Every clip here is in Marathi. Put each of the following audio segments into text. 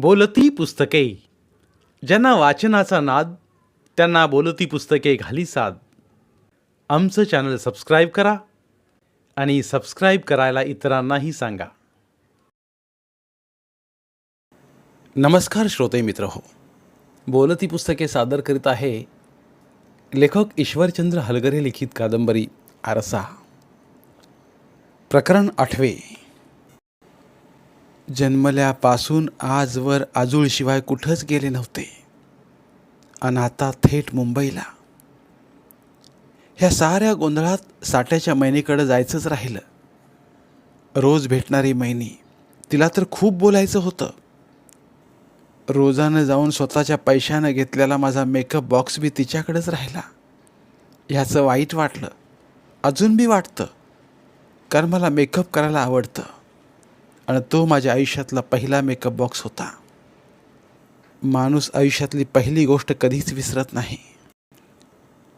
बोलती पुस्तके. ज्यांना वाचनाचा नाद त्यांना बोलती पुस्तके घाली साद. आमचं चॅनल सबस्क्राईब करा आणि सबस्क्राईब करायला इतरांनाही सांगा. नमस्कार श्रोते मित्र हो. बोलती पुस्तके सादर करीत आहे लेखक ईश्वरचंद्र हलगरे लिखित कादंबरी आरसा. प्रकरण आठवे. जन्मल्यापासून आजवर आजूळशिवाय कुठंच गेले नव्हते. आणि आता थेट मुंबईला. ह्या साऱ्या गोंधळात साठ्याच्या मैनीकडं जायचंच राहिलं. रोज भेटणारी मैनी तिला तर खूप बोलायचं होतं. रोजानं जाऊन स्वतःच्या पैशानं घेतलेला माझा मेकअप बॉक्स बी तिच्याकडेच राहिला. ह्याचं वाईट वाटलं. अजून बी वाटतं. कारण मला मेकअप करायला आवडतं. आणि तो माझ्या आयुष्यातला पहिला मेकअप बॉक्स होता. माणूस आयुष्यातली पहिली गोष्ट कधीच विसरत नाही.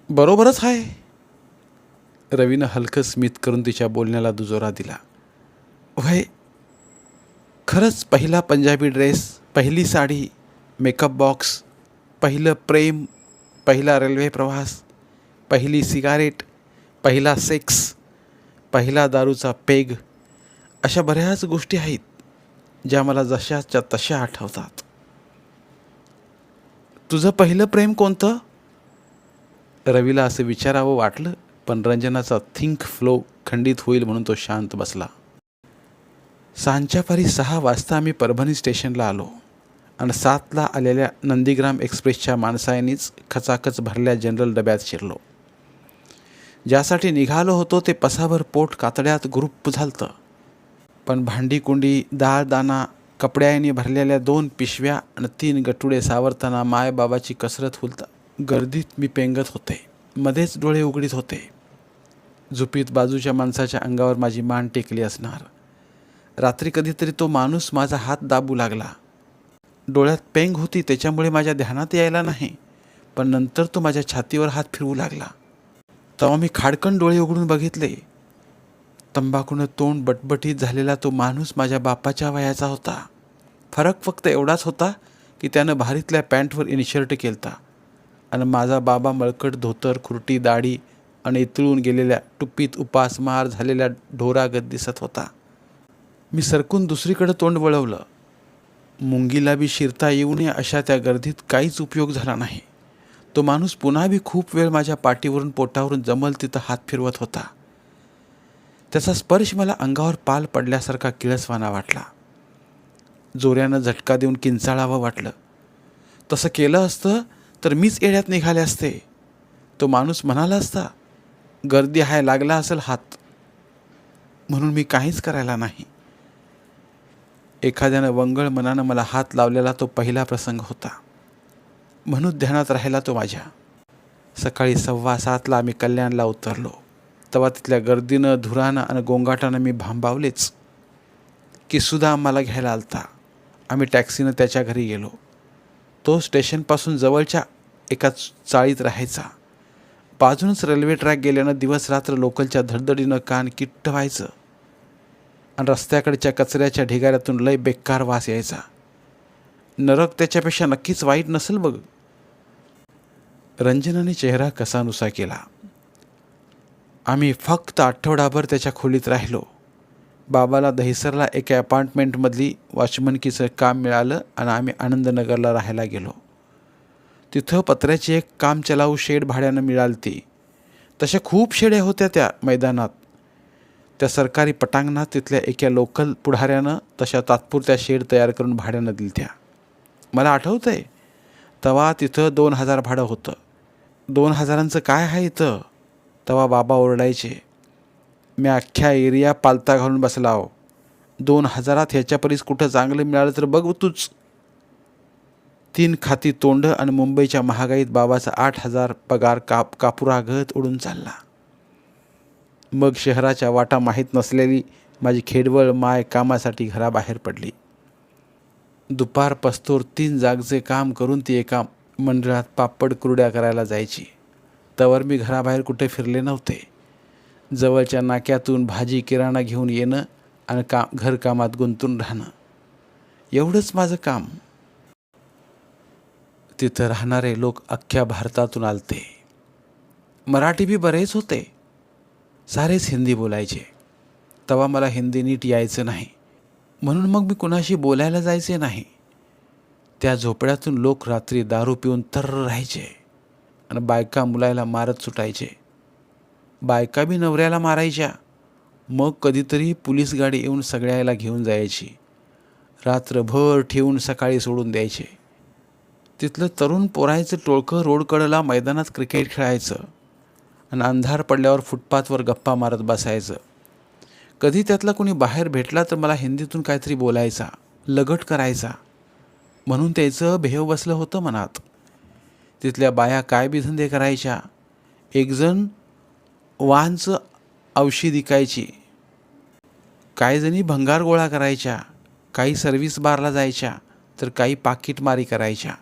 बरोबरच आहे रवीनं हलकं स्मित करून तिच्या बोलण्याला दुजोरा दिला. वय खरंच पहिला पंजाबी ड्रेस पहिली साडी मेकअप बॉक्स पहिलं प्रेम पहिला रेल्वे प्रवास पहिली सिगारेट पहिला सेक्स पहिला दारूचा पेग अशा बऱ्याच गोष्टी आहेत ज्या मला जशाच्या तशा आठवतात. तुझं पहिलं प्रेम कोणतं? रवीला असं विचारावं वाटलं पण रंजनाचा थिंक फ्लो खंडित होईल म्हणून तो शांत बसला. सांजच्या पारी सहा वाजता आम्ही परभणी स्टेशनला आलो. आणि सातला आलेल्या नंदीग्राम एक्सप्रेसच्या माणसांनीच खचाखच भरल्या जनरल डब्यात शिरलो. ज्यासाठी निघालो होतो ते पसाभर पोट कातड्यात ग्रुप झालतं. पण भांडी कुंडी डाळ दाणा कपड्याने भरलेल्या दोन पिशव्या आणि तीन गटुडे सावरताना मायबाबाची कसरत हुलता गर्दीत मी पेंगत होते. मध्येच डोळे उघडीत होते. झुपीत बाजूच्या माणसाच्या अंगावर माझी मान टेकली असणार. रात्री कधीतरी तो माणूस माझा हात दाबू लागला. डोळ्यात पेंग होती त्याच्यामुळे माझ्या ध्यानात यायला नाही पण नंतर तो माझ्या छातीवर हात फिरवू लागला. तेव्हा मी खाडकन डोळे उघडून बघितले. तंबाखूनं तोंड बटबटीत झालेला तो माणूस माझ्या बापाच्या वयाचा होता. फरक फक्त एवढाच होता की त्यानं भारीतल्या पॅन्टवर इनशर्ट केलता. आणि माझा बाबा मळकट धोतर खुरटी दाढी आणि इतळून गेलेल्या टुप्पीत उपासमार झालेल्या ढोरागत दिसत होता. मी सरकून दुसरीकडे तोंड वळवलं. मुंगीला बी शिरता येऊ नये अशा त्या गर्दीत काहीच उपयोग झाला नाही. तो माणूस पुन्हा बी खूप वेळ माझ्या पाठीवरून पोटावरून जमल तिथं हात फिरवत होता. त्याचा स्पर्श मला अंगावर पाल पडल्यासारखा किळसवाना वाटला. जोऱ्यानं झटका देऊन किंचाळावं वाटलं. तसं केलं असतं तर मीच येड्यात निघाले असते. तो माणूस म्हणाला असता गर्दी हाय लागला असेल हात. म्हणून मी काहीच करायला नाही. एखाद्यानं वंगळ मनानं मला हात लावलेला तो पहिला प्रसंग होता. म्हणून ध्यानात राहिला तो माझ्या. सकाळी सव्वा सातला आम्ही कल्याणला उतरलो. तेव्हा तिथल्या गर्दीनं धुरानं आणि गोंगाटानं मी भांबावलेच. की सुद्धा आम्हाला घ्यायला आलता. आम्ही टॅक्सीनं त्याच्या घरी गेलो. तो स्टेशनपासून जवळच्या एका चाळीत राहायचा. बाजूनच रेल्वे ट्रॅक गेल्यानं दिवस रात्र लोकलच्या धडधडीनं कान किट्ट व्हायचं. आणि रस्त्याकडच्या कचऱ्याच्या ढिगाऱ्यातून लय बेकार वास यायचा. नरक त्याच्यापेक्षा नक्कीच वाईट नसेल बघ. रंजनाने चेहरा कसानुसा केला. आम्ही फक्त आठवडाभर त्याच्या खोलीत राहिलो. बाबाला दहिसरला एका अपार्टमेंटमधली वॉचमनकीचं काम मिळालं आणि आम्ही आनंदनगरला राहायला गेलो. तिथं पत्र्याची एक काम चलाऊ शेड भाड्यानं मिळालती. तशा खूप शेड्या होत्या त्या मैदानात. त्या सरकारी पटांगणात तिथल्या एका लोकल पुढाऱ्यानं तशा तात्पुरत्या शेड तयार करून भाड्यानं दिलत्या. मला आठवतं आहे तेव्हा तिथं दोन हजार भाडं होतं. दोन हजारांचं काय आहे इथं? तेव्हा बाबा ओरडायचे मी अख्ख्या एरिया पालता घालून बसला दोन हजारात ह्याच्या परीस कुठं चांगलं मिळालं तर बघ तूच. तीन खाती तोंड आणि मुंबईच्या महागाईत बाबाचा आठ हजार पगार काप कापुरागत उडून चालला. मग शहराच्या वाटा माहीत नसलेली माझी खेडवळ माय कामासाठी घराबाहेर पडली. दुपार पस्तोर तीन जागचे काम करून ती एका मंडळात पापड कुरड्या करायला जायची. तवर मी घराबाहेर कुठे फिरले नव्हते. जवळच्या नाक्यातून भाजी किराणा घेऊन येणं आणि का घरकामात गुंतून राहणं. एवढंच माझं काम. तिथं राहणारे लोक अख्ख्या भारतातून आलते. मराठी बी बरेच होते. सारेच हिंदी बोलायचे. तेव्हा मला हिंदी नीट यायचं नाही. म्हणून मग मी कुणाशी बोलायला जायचे नाही. त्या झोपड्यातून लोक रात्री दारू पिऊन तर्र राहायचे. आणि बायका मुलायला मारत सुटायचे. बायका बी नवऱ्याला मारायच्या. मग कधीतरी पोलीस गाडी येऊन सगळ्याला घेऊन जायची. रात्रभर ठेवून सकाळी सोडून द्यायचे. तिथलं तरुण पोरायचं टोळकं रोडकडला मैदानात क्रिकेट खेळायचं. आणि अंधार पडल्यावर फुटपाथवर गप्पा मारत बसायचं. कधी त्यातला कोणी बाहेर भेटला तर मला हिंदीतून काहीतरी बोलायचा लगट करायचा. म्हणून त्याचं भेव बसलं होतं मनात. तिथल्या बाया काय बी धंदे करायच्या? एकजण वाहनचं औषध विकायची. काही जणी भंगार गोळा करायच्या. काही सर्व्हिस बारला जायच्या. तर काही पाकिटमारी करायच्या.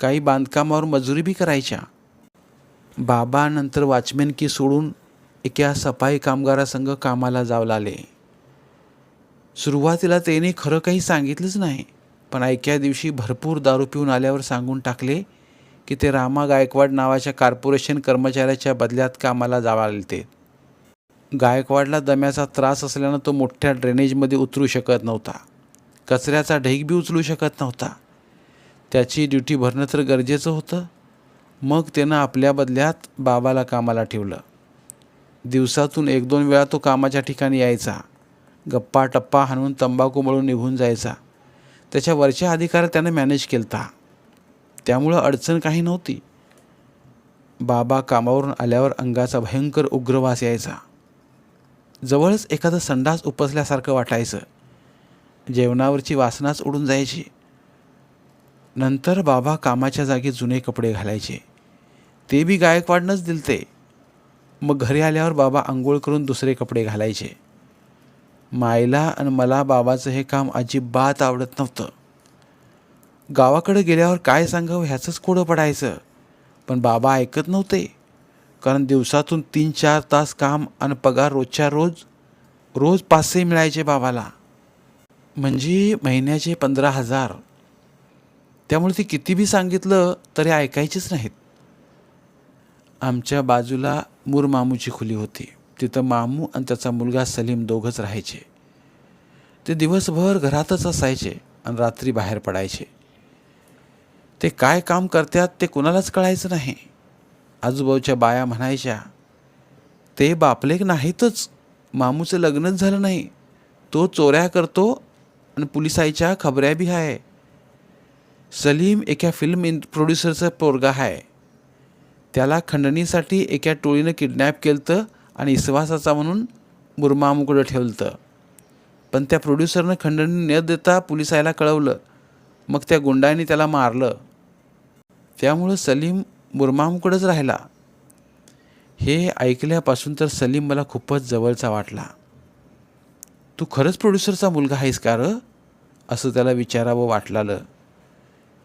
काही बांधकामावर मजुरी बी करायच्या. बाबा नंतर वॉचमॅन की सोडून एका सफाई कामगारासंग कामाला जाऊ लागले. सुरुवातीला त्याने खरं काही सांगितलंच नाही. पण ऐक्या दिवशी भरपूर दारू पिऊन आल्यावर सांगून टाकले की ते रामा गायकवाड नावाच्या कॉर्पोरेशन कर्मचाऱ्याच्या बदल्यात कामाला जावा लागते गायकवाडला दम्याचा त्रास असल्यानं तो मोठ्या ड्रेनेजमध्ये उतरू शकत नव्हता. कचऱ्याचा ढीग बी उचलू शकत नव्हता. त्याची ड्युटी भरणं तर गरजेचं होतं. मग त्यानं आपल्या बदल्यात बाबाला कामाला ठेवलं. दिवसातून एक दोन वेळा तो कामाच्या ठिकाणी यायचा. गप्पा टप्पा हाणून तंबाखू मळून निघून जायचा. त्याच्या वरच्या अधिकार त्यानं मॅनेज केलता. त्यामुळं अडचण काही नव्हती. बाबा कामावरून आल्यावर अंगाचा भयंकर उग्रवास यायचा. जवळच एखादा संडास उपसल्यासारखं वाटायचं. जेवणावरची वासनाच उडून जायची. नंतर बाबा कामाच्या जागी जुने कपडे घालायचे. ते बी गायकवाडनंच दिलते. मग घरी आल्यावर बाबा आंघोळ करून दुसरे कपडे घालायचे. मायला आणि मला बाबाचं हे काम अजिबात आवडत नव्हतं. गावाकडे गेल्यावर काय सांगावं ह्याचंच कोडं पडायचं. पण बाबा ऐकत नव्हते. कारण दिवसातून तीन चार तास काम आणि पगार रोजच्या रोज रोज पाचशे मिळायचे बाबाला. म्हणजे महिन्याचे पंधरा हजार. त्यामुळे ते किती बी सांगितलं तरी ऐकायचेच नाहीत. आमच्या बाजूला मूर मामूची खुली होती. तिथं मामू आणि त्याचा मुलगा सलीम दोघंच राहायचे. ते दिवसभर घरातच असायचे आणि रात्री बाहेर पडायचे. ते काय काम करतात ते कुणालाच कळायचं नाही. आजूबाजूच्या बाया म्हणायच्या ते बापलेक नाहीतच. मामूचं लग्नच झालं नाही. तो चोऱ्या करतो आणि पोलिसाईच्या खबऱ्या बी आहे सलीम एका फिल्म इन प्रोड्युसरचा पोरगा आहे त्याला खंडणीसाठी एका टोळीनं किडनॅप केलं आणि इसवासाचा म्हणून मुरमामुकडं ठेवलं पण त्या प्रोड्युसरनं खंडणी न देता पोलिसायला कळवलं. मग त्या गुंडांनी त्याला मारलं. त्यामुळं सलीम मुरमामकडंच राहिला. हे ऐकल्यापासून तर सलीम मला खूपच जवळचा वाटला. तू खरंच प्रोड्युसरचा मुलगा आहेस का र? असं त्याला विचारावं वाटलालं.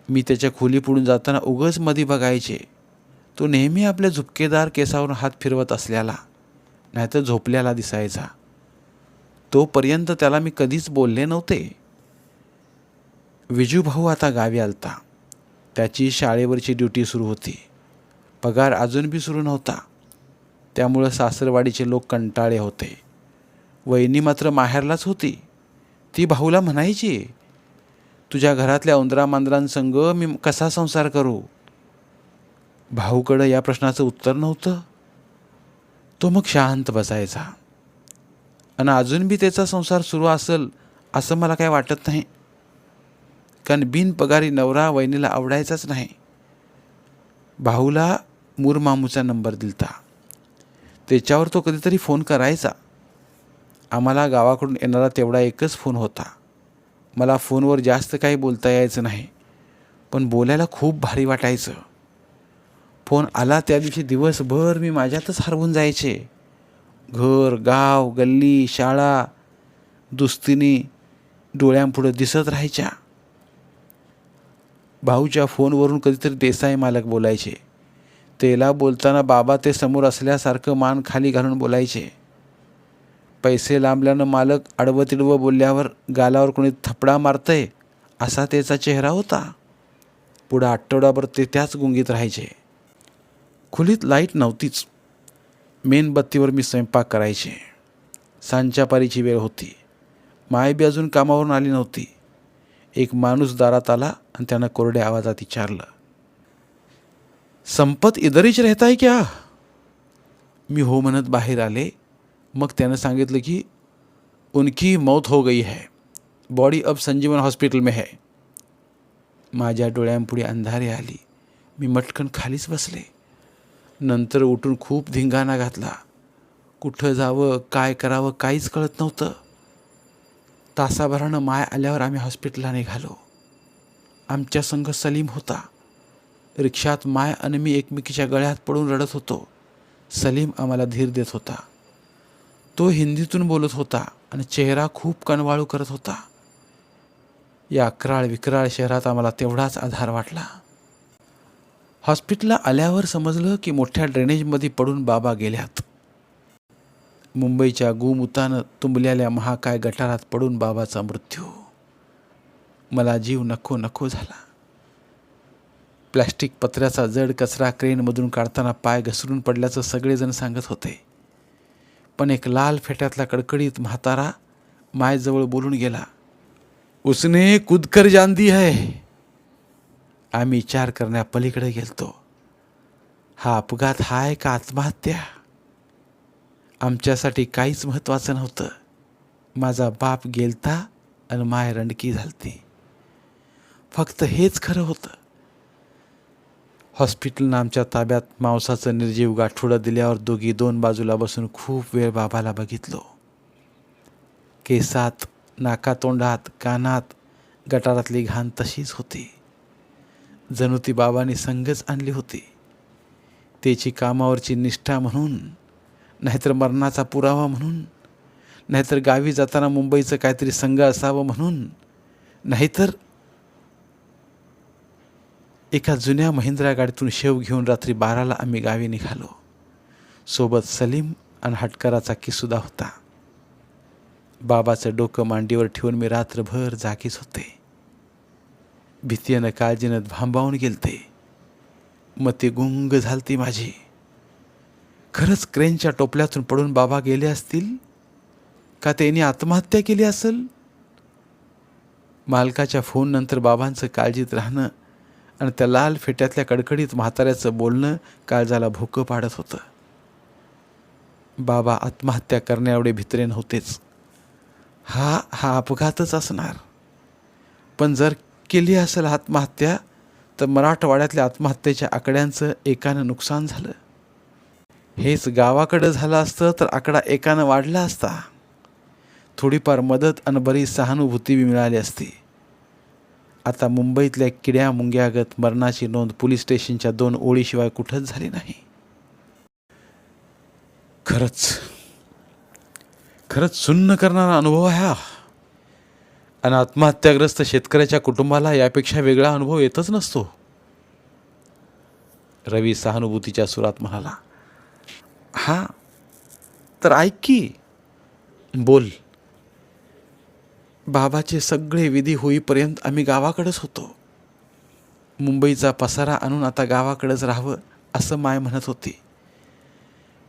मी त्याच्या खोली पुढून जाताना उगच मधी बघायचे. तो नेहमी आपल्या झुपकेदार केसावरून हात फिरवत असल्याला नाहीतर झोपल्याला दिसायचा. तोपर्यंत त्याला मी कधीच बोलले नव्हते. विजूभाऊ आता गावी आलता. त्याची शाळेवरची ड्युटी सुरू होती. पगार अजून बी सुरू नव्हता. त्यामुळं सासरवाडीचे लोक कंटाळे होते. वहिनी मात्र माहेरलाच होती. ती भाऊला म्हणायची तुझ्या घरातल्या उंदरामांजरांसंग मी कसा संसार करू? भाऊकडं या प्रश्नाचं उत्तर नव्हतं. तो मग शांत बसायचा. आणि अजून बी त्याचा संसार सुरू असेल असं मला काय वाटत नाही. कारण बिनपगारी नवरा वहिनीला आवडायचाच नाही. भाऊला मुरमामूचा नंबर दिलता. त्याच्यावर तो कधीतरी फोन करायचा. आम्हाला गावाकडून येणारा तेवढा एकच फोन होता. मला फोनवर जास्त काही बोलता यायचं नाही पण बोलायला खूप भारी वाटायचं. फोन आला त्या दिवशी दिवसभर मी माझ्यातच हरवून जायचे. घर गाव गल्ली शाळा दुस्तीनी डोळ्यांपुढं दिसत राहायच्या. भाऊच्या फोनवरून कधीतरी देसाई मालक बोलायचे. तेला बोलताना बाबा ते समोर असल्यासारखं मान खाली घालून बोलायचे. पैसे लांबल्यानं मालक आडवं तिडवं बोलल्यावर गालावर कोणी थपडा मारतंय असा त्याचा चेहरा होता. पुढं आठवडाभर ते त्याच गुंगीत राहायचे. खोलीत लाइट नव्हतीच. मेणबत्तीवर मी स्वयंपाक करायचे. सांजच्या पारीची वेळ होती. मायबी अजून कामावरून आली नव्हती. एक माणूस दारात आला आणि त्यानं कोरड्या आवाजात विचारलं संपत इधरच राहत आहे क्या? मी हो म्हणत बाहेर आले. मग त्यानं सांगितलं की उनकी मौत हो गई है. बॉडी अब संजीवन हॉस्पिटल में है. माझ्या डोळ्यांपुढे अंधारे आली. मी मटकन खालीच बसले. नंतर उठून खूप धिंगाणा घातला. कुठं जावं काय करावं काहीच कळत नव्हतं. तासाभरानं माय आल्यावर आम्ही हॉस्पिटलला निघालो. आमच्या संघ सलीम होता. रिक्षात माय आणि मी एकमेकीच्या गळ्यात पडून रडत होतो. सलीम आम्हाला धीर देत होता. तो हिंदीतून बोलत होता आणि चेहरा खूप कणवाळू करत होता. या अकराळ विकराळ शहरात आम्हाला तेवढाच आधार वाटला. हॉस्पिटलला आल्यावर समजलं की मोठ्या ड्रेनेजमध्ये पडून बाबा गेल्यात. मुंबईच्या गुमुतानं तुंबलेल्या महाकाय गटारात पडून बाबाचा मृत्यू. मला जीव नको नको झाला. प्लॅस्टिक पत्र्याचा जड कचरा क्रेनमधून काढताना पाय घसरून पडल्याचं सगळेजण सांगत होते. पण एक लाल फेट्यातला कडकडीत म्हातारा मायजवळ बोलून गेला उसने कुदकर जांदी है. आम्ही विचार करण्यापलीकडे गेलतो. हा अपघात हाय का आत्महत्या? आमच्यासाठी काहीच महत्त्वाचं नव्हतं. माझा बाप गेलता आणि माय रंडकी झालती. फक्त हेच खरं होतं. हॉस्पिटलनं आमच्या ताब्यात मांसाचं निर्जीव गाठोडं दिल्यावर दोघी दोन बाजूला बसून खूप वेळ बाबाला बघितलो. केसात नाकातोंडात कानात गटारातली घाण तशीच होती. जणू ती बाबांनी संगच आणली होती. त्याची कामावरची निष्ठा म्हणून नाहीतर मरणाचा पुरावा म्हणून. नाहीतर गावी जाताना मुंबईचं काहीतरी संघ असावं म्हणून. नाहीतर एका जुन्या महिंद्रा गाडीतून शेव घेऊन रात्री बाराला आम्ही गावी निघालो. सोबत सलीम आणि हटकराचा किसुद्धा होता. बाबाचं डोकं मांडीवर ठेवून मी रात्रभर जागीच होते. भीतीनं काळजीनं भांबावून गेलते. मग ती गुंग झालती माझी. खरंच क्रेनच्या टोपल्यातून पडून बाबा गेले असतील? का त्यांनी आत्महत्या केली असेल? मालकाच्या फोननंतर बाबांचं काळजीत राहणं आणि त्या लाल फेट्यातल्या कडकडीत म्हाताऱ्याचं बोलणं काळजाला भोकं पाडत होतं. बाबा आत्महत्या करण्या एवढे भित्रे नव्हतेच हा हा अपघातच असणार. पण जर केली असेल आत्महत्या तर मराठवाड्यातल्या आत्महत्येच्या आकड्यांचं एकानं नुकसान झालं. हेच गावाकडं झालं असतं तर आकडा एकानं वाढला असता. थोडीफार मदत आणि बरी सहानुभूती बी मिळाली असती. आता मुंबईतल्या किड्या मुंग्यागत मरणाची नोंद पोलीस स्टेशनच्या दोन ओळीशिवाय कुठंच झाली नाही. खरंच खरंच सुन्न करणारा अनुभव आहे हा. आणि आत्महत्याग्रस्त शेतकऱ्याच्या कुटुंबाला यापेक्षा वेगळा अनुभव येतच नसतो. रवी सहानुभूतीच्या सुरात म्हणाला हा? तर ऐक की. बोल. बाबाचे सगळे विधी होईपर्यंत आम्ही गावाकडेच होतो. मुंबईचा पसारा आणून आता गावाकडेच राहावं असं माय म्हणत होती.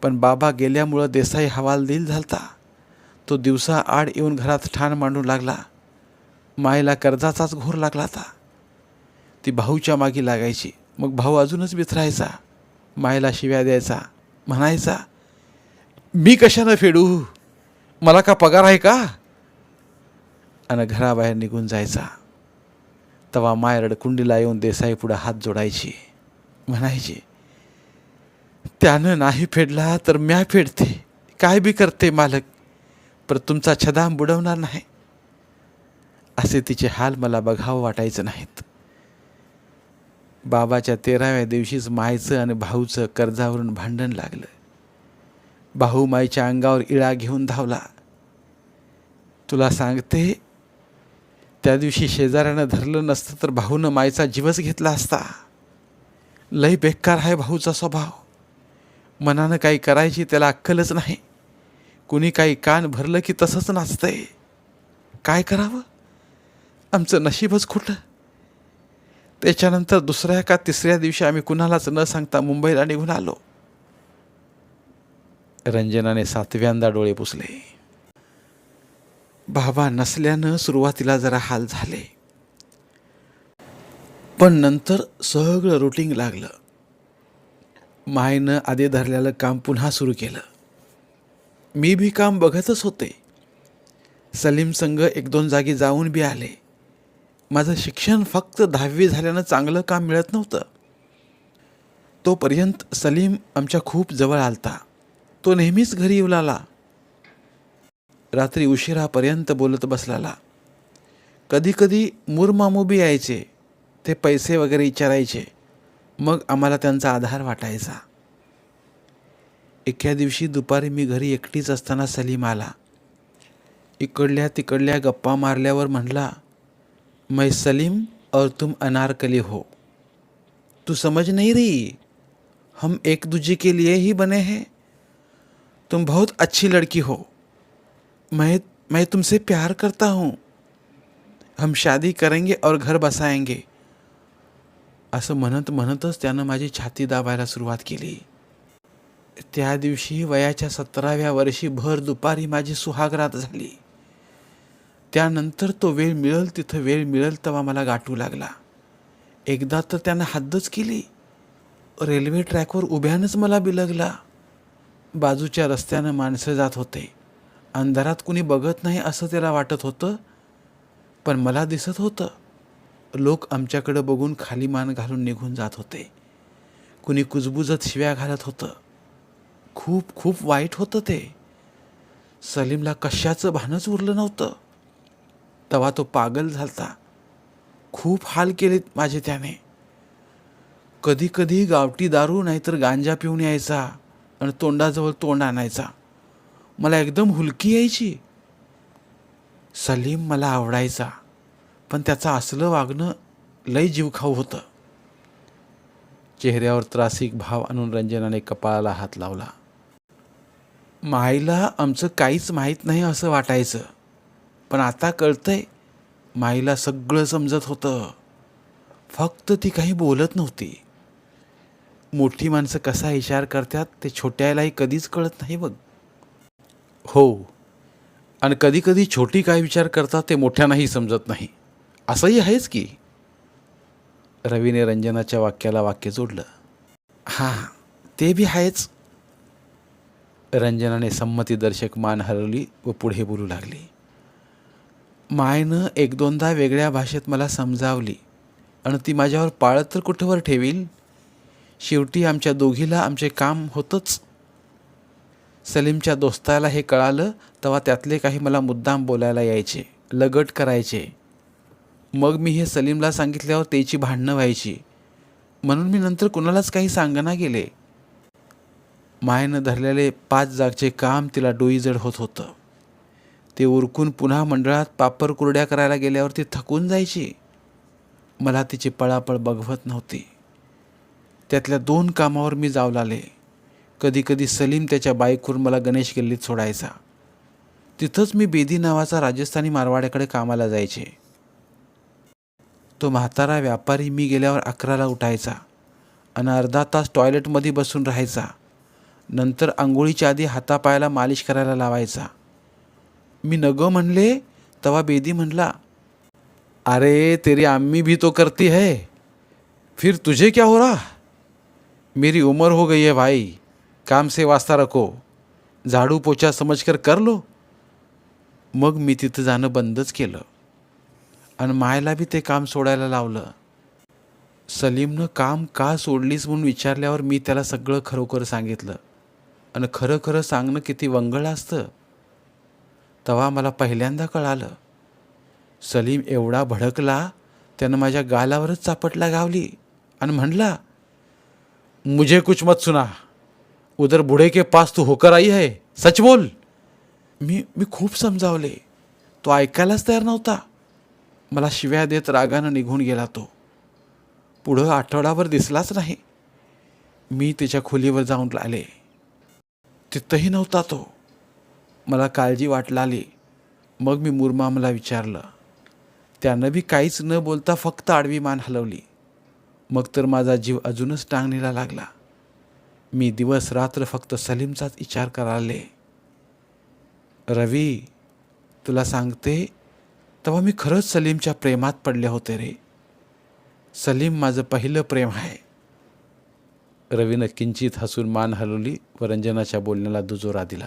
पण बाबा गेल्यामुळं देसाई हवालदिल झालता. तो दिवसा आड येऊन घरात ठाण मांडू लागला. मायला कर्जाचाच घोर लागला होता. ती भाऊच्या मागी लागायची. मग भाऊ अजूनच बिथरायचा. मायला शिव्या द्यायचा. म्हणायचा मी कशानं फेडू? मला का पगार आहे का? आणि घराबाहेर निघून जायचा. तवा माय रडकुंडीला येऊन देसाई पुढं हात जोडायची. म्हणायची त्यानं नाही फेडला तर म्या फेडते. काय बी करते मालक पर तुमचा छदाम बुडवणार नाही. असे तिचे हाल मला बघावं वाटायचं नाहीत. बाबाच्या तेराव्या दिवशीच मायचं आणि भाऊचं कर्जावरून भांडण लागलं. भाऊ माईच्या अंगावर इळा घेऊन धावला. तुला सांगते त्या दिवशी शेजाऱ्यानं धरलं नसतं तर भाऊनं मायचा जीवच घेतला असता. लय बेकार आहे भाऊचा स्वभाव. मनानं काही करायची त्याला अक्कलच नाही. कुणी काही कान भरलं की तसंच नाचतंय. काय करावं? आमचं नशीबच खोटं त्याच्यानंतर दुसऱ्या का तिसऱ्या दिवशी आम्ही कुणालाच न सांगता मुंबईला निघून आलो. रंजनाने सातव्यांदा डोळे पुसले. बाबा नसल्यानं सुरुवातीला जरा हाल झाले. पण नंतर सगळं रुटीन लागलं. मायनं आधी धरलेलं काम पुन्हा सुरू केलं. मी बी काम बघतच होते. सलीम संघ एक दोन जागी जाऊन बी आले. माझं शिक्षण फक्त दहावी झाल्यानं चांगलं काम मिळत नव्हतं. तोपर्यंत सलीम आमच्या खूप जवळ आलता. तो नेहमीच घरी येऊ लागला. रात्री उशिरापर्यंत बोलत बसलाला. कधीकधी मुरमामू बी यायचे ते पैसे वगैरे विचारायचे. मग आम्हाला त्यांचा आधार वाटायचा. एका दिवशी दुपारी मी घरी एकटीच असताना सलीम आला. इकडल्या तिकडल्या गप्पा मारल्यावर म्हणला मैं सलीम और तुम अनारकली हो। तू समझ नहीं रही? हम एक दूजे के लिए ही बने हैं। तुम बहुत अच्छी लड़की हो। मैं मैं तुमसे प्यार करता हूँ। हम शादी करेंगे और घर बसाएँगे। असं म्हणत म्हणतच त्यानं माझी छाती दाबायला सुरुवात केली। त्या दिवशी वयाच्या सतराव्या वर्षी भर दुपारी माझी सुहागरात झाली। त्यानंतर तो वेळ मिळेल तिथं वेळ मिळेल तेव्हा मला गाठू लागला. एकदा तर त्यानं हद्दच केली. रेल्वे ट्रॅकवर उभ्यानंच मला बिलगला. बाजूच्या रस्त्यानं माणसं जात होते. अंधारात कुणी बघत नाही असं त्याला वाटत होतं पण मला दिसत होतं. लोक आमच्याकडं बघून खाली मान घालून निघून जात होते. कुणी कुजबुजत शिव्या घालत होतं. खूप खूप वाईट होतं ते. सलीमला कशाचं भानच उरलं नव्हतं. तेव्हा तो पागल झालता. खूप हाल केलेत माझे त्याने. कधी कधी गावठी दारू नाहीतर गांजा पिऊन यायचा आणि तोंडाजवळ तोंड आणायचा. मला एकदम हुलकी यायची. सलीम मला आवडायचा पण त्याचं असलं वागणं लय जीवखाऊ होतं. चेहऱ्यावर त्रासिक भाव आणून रंजनाने कपाळाला हात लावला. माईला आमचं काहीच माहीत नाही असं वाटायचं पण आता कळतंय माईला सगळं समजत होतं. फक्त ती काही बोलत नव्हती. मोठी माणसं कसा विचार करतात ते छोट्यालाही कधीच कळत नाही बघ. हो आणि कधी कधी छोटी काय विचार करतात ते मोठ्यांनाही समजत नाही. असंही आहेच की. रवीने रंजनाच्या वाक्याला वाक्य जोडलं. हां ते बी आहेच. रंजनाने संमतीदर्शक मान हरवली व पुढे बोलू लागली. मायनं एक दोनदा वेगळ्या भाषेत मला समजावली. आणि ती माझ्यावर पाळत तर कुठंवर ठेवील? शेवटी आमच्या दोघीला आमचे काम होतंच. सलीमच्या दोस्ताला हे कळालं तेव्हा त्यातले काही मला मुद्दाम बोलायला यायचे लगट करायचे. मग मी हे सलीमला सांगितल्यावर त्याची भांडणं व्हायची. म्हणून मी नंतर कुणालाच काही सांगना गेले. मायनं धरलेले पाच जागचे काम तिला डोईजड होत होतं. ते उरकून पुन्हा मंडळात पापर कुरड्या करायला गेल्यावर ती थकून जायची. मला तिची पळापळ बघवत नव्हती. त्यातल्या दोन कामावर मी जाऊ लागले. कधीकधी सलीम त्याच्या बाईकवरून मला गणेश गल्लीत सोडायचा. तिथंच मी बेदी नावाचा राजस्थानी मारवाड्याकडे कामाला जायचे. तो म्हातारा व्यापारी मी गेल्यावर अकराला उठायचा आणि अर्धा तास टॉयलेटमध्ये बसून राहायचा. नंतर आंघोळीच्या आधी हातापायाला मालिश करायला लावायचा. मी नगं म्हणले तवा बेदी म्हणला अरे तेरी आम्ही भी तो करती है फिर तुझे क्या हो रहा? मेरी उम्र हो गई है भाई काम से वास्ता रखो झाडू पोछा समजकर कर लो। मग मी तिथं जाणं बंदच केलं. आणि मायला बी ते काम सोडायला लावलं. सलीमनं काम का सोडलीस म्हणून विचारल्यावर मी त्याला सगळं खरोखर सांगितलं. आणि खरं खरं सांगणं किती वंगळ असतं. तेव्हा मला पहिल्यांदा कळालं. सलीम एवढा भडकला त्यानं माझ्या गालावरच चापटला गावली आणि म्हणला मुझे कुछ मत सुना. उधर बुढे के पास तू होकर आई है. सच बोल. मी मी खूप समजावले. तो ऐकायलाच तयार नव्हता. मला शिव्या देत रागानं निघून गेला तो. पुढं आठवडाभर दिसलाच नाही. मी त्याच्या खोलीवर जाऊन आले तिथंही नव्हता तो. मला काळजी वाट लागली मग मी मुरमामला विचारलं. त्यानं बी काहीच न बोलता फक्त आडवी मान हलवली. मग तर माझा जीव अजूनच टांगणीला लागला. मी दिवस रात्र फक्त सलीमचाच विचार कराले रवी तुला सांगते तेव्हा मी खरंच सलीमच्या प्रेमात पडले होते रे. सलीम माझं पहिलं प्रेम आहे. रवीनं किंचित हसून मान हलवली व रंजनाच्या बोलण्याला दुजोरा दिला.